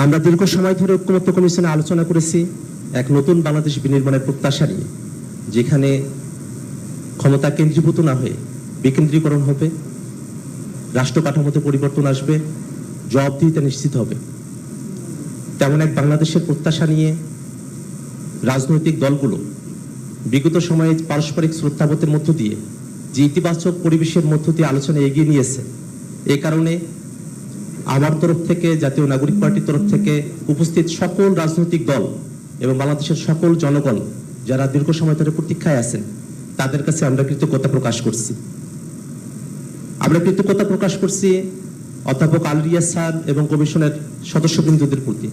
আমরা দীর্ঘ সময় ধরে ঐক্যমত্য কমিশনে আলোচনা করেছি এক নতুন বাংলাদেশ বিনির্মাণের প্রত্যাশা নিয়ে, যেখানে ক্ষমতা কেন্দ্রীভূত না হয়ে বিকেন্দ্রীকরণ হবে, রাষ্ট্র কাঠামোতে পরিবর্তন আসবে জবাবদিহিতা নিশ্চিত হবে। তেমন এক বাংলাদেশের প্রত্যাশা নিয়ে রাজনৈতিক দলগুলো বিগত সময়ে পারস্পরিক শ্রদ্ধাবোধের মধ্য দিয়ে যে ইতিবাচক পরিবেশের মধ্য দিয়ে আলোচনা এগিয়ে নিয়েছে, এ কারণে আমার তরফ থেকে, জাতীয় নাগরিক পার্টির তরফ থেকে উপস্থিত সকল রাজনৈতিক দল এবং বাংলাদেশের সকল জনগণ যারা দীর্ঘ সময় ধরে প্রতীক্ষায় আছেন, তাদের কাছে আমরা কৃতজ্ঞতা প্রকাশ করছি। আমরা কৃতজ্ঞতা প্রকাশ করছি অধ্যাপক আলরিয়া স্যার এবং কমিশনের সদস্যবৃন্দদের প্রতি।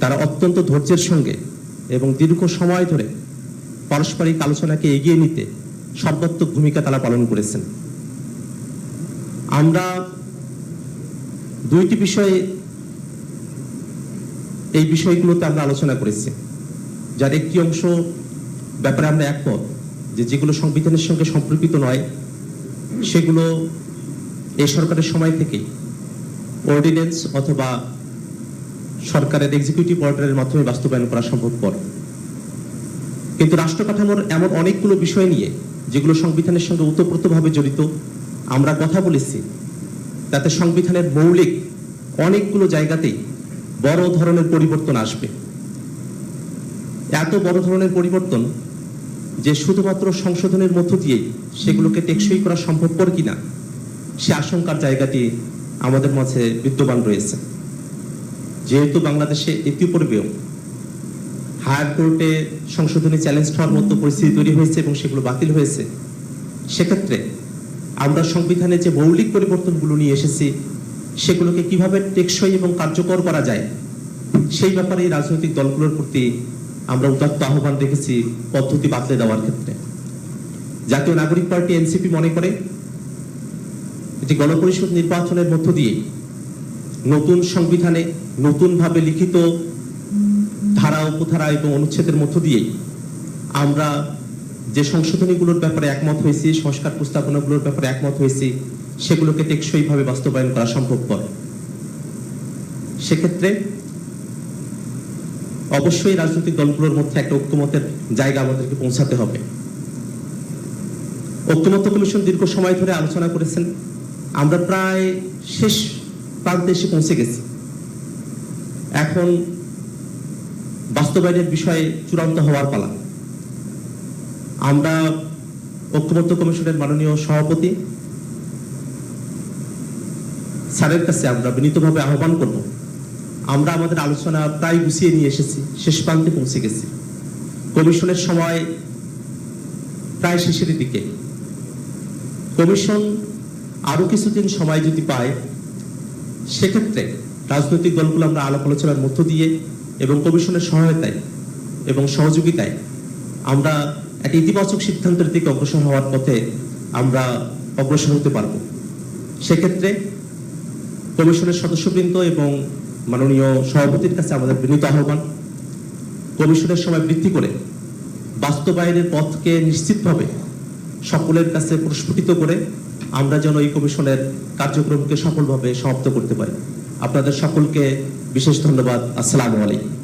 তারা অত্যন্ত ধৈর্যের সঙ্গে এবং দীর্ঘ সময় ধরে পারস্পরিক আলোচনাকে এগিয়ে নিতে সর্বাত্মক ভূমিকা তারা পালন করেছেন। আমরা দুইটি বিষয়ে এই বিষয়গুলোতে আমরা আলোচনা করেছি। যার একটি অংশ ব্যাপারে আমরা একমত যে যেগুলো সংবিধানের সঙ্গে সম্পর্কিত নয়, সেগুলো এই সরকারের সময় থেকেই অর্ডিন্যান্স অথবা সরকারের এক্সিকিউটিভ অর্ডারের মাধ্যমে বাস্তবায়ন করা সম্ভবপর। কিন্তু রাষ্ট্র কাঠামোর এমন অনেকগুলো বিষয় নিয়ে যেগুলো সংবিধানের সঙ্গে ওতপ্রোতভাবে জড়িত, আমরা কথা বলেছি। তাতে সংবিধানের মৌলিক অনেকগুলো জায়গাতেই বড় ধরনের পরিবর্তন আসবে। এত বড় ধরনের পরিবর্তন যে শুধুমাত্র সংশোধনের মধ্য দিয়েই সেগুলোকে টেকসই করা সম্ভবপর কিনা, সে আশঙ্কার জায়গাটি আমাদের মাঝে বিদ্যমান রয়েছে। যেহেতু বাংলাদেশে ইতিপূর্বেও হায়ার কোর্টে সংশোধনী চ্যালেঞ্জ হওয়ার মতো পরিস্থিতি তৈরি হয়েছে এবং সেগুলো বাতিল হয়েছে, সেক্ষেত্রে আমরা সংবিধানে যে মৌলিক পরিবর্তনগুলো নিয়ে এসেছি, সেগুলোকে কীভাবে টেকসই এবং কার্যকর করা যায়, সেই ব্যাপারে রাজনৈতিক দলগুলোর প্রতি আমরা উদাত্ত আহ্বান রেখেছি পদ্ধতি বাতলে দেওয়ার ক্ষেত্রে। জাতীয় নাগরিক পার্টি এনসিপি মনে করে এটি গণপরিষদ নির্বাচনের মধ্য দিয়ে নতুন সংবিধানে নতুনভাবে লিখিত ধারা, উপধারা এবং অনুচ্ছেদের মধ্য দিয়ে আমরা যে সংশোধনীগুলোর ব্যাপারে একমত হয়েছি, সংস্কার প্রস্তাবনাগুলোর ব্যাপারে একমত হয়েছি, সেগুলোকে টেকসইভাবে বাস্তবায়ন করা সম্ভবপর। সেক্ষেত্রে অবশ্যই রাজনৈতিক দলগুলোর মধ্যে একটা ঐক্যমতের জায়গা আমাদেরকে পৌঁছাতে হবে। ঐক্যমত্য কমিশন দীর্ঘ সময় ধরে আলোচনা করেছেন। আমরা প্রায় শেষ প্রান্তে এসে পৌঁছে গেছি। এখন বাস্তবায়নের বিষয়ে চূড়ান্ত হওয়ার পালা। আমরা ঐক্যমত্য কমিশনের মাননীয় সভাপতি স্যারের কাছে আমরা বিনীতভাবে আহ্বান করব। আমরা আমাদের আলোচনা প্রায় গুছিয়ে নিয়ে এসেছি, শেষ প্রান্তে পৌঁছে গেছি। কমিশনের সময় প্রায় শেষের দিকে। কমিশন আরও কিছুদিন সময় যদি পায়, সেক্ষেত্রে রাজনৈতিক দলগুলো আমরা আলাপ আলোচনার মধ্য দিয়ে এবং কমিশনের সহায়তায় এবং সহযোগিতায় আমরা একটা ইতিবাচক সিদ্ধান্তের দিকে অগ্রসর হওয়ার পথে আমরা অগ্রসর হতে পারব। সেক্ষেত্রে কমিশনের সদস্যবৃন্দ এবং মাননীয় সভাপতির কাছে আমাদের বিনীত আহ্বান, কমিশনের সময় বৃদ্ধি করে বাস্তবায়নের পথকে নিশ্চিতভাবে সকলের কাছে প্রস্ফুটিত করে আমরা যেন এই কমিশনের কার্যক্রমকে সফলভাবে সমাপ্ত করতে পারি। আপনাদের সকলকে বিশেষ ধন্যবাদ। আসসালামু আলাইকুম।